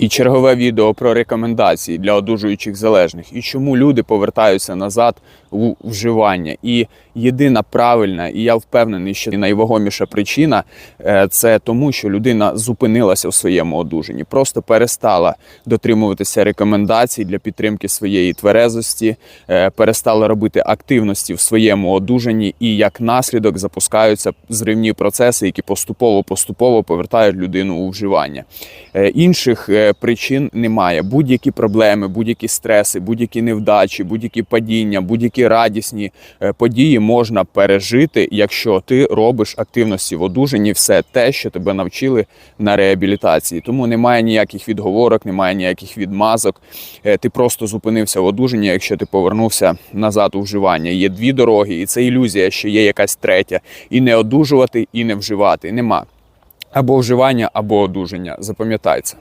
І чергове відео про рекомендації для одужуючих залежних і чому люди повертаються назад у вживання. І єдина правильна, і я впевнений, що найвагоміша причина е, це тому, що людина зупинилася в своєму одужанні, просто перестала дотримуватися рекомендацій для підтримки своєї тверезості, е, перестала робити активності в своєму одужанні, і як наслідок запускаються зривні процеси, які поступово поступово повертають людину у вживання. Е, Інших причин немає. Будь-які проблеми, будь-які стреси, будь-які невдачі, будь-які падіння, будь-які радісні е, події можна пережити, якщо ти робиш активності в одужанні, все те, що тебе навчили на реабілітації. Тому немає ніяких відговорок, немає ніяких відмазок. Е, Ти просто зупинився в одужанні, якщо ти повернувся назад у вживання. Є дві дороги, і це ілюзія, що є якась третя. І не одужувати, і не вживати. Нема або вживання, або одужання. Запам'ятай це.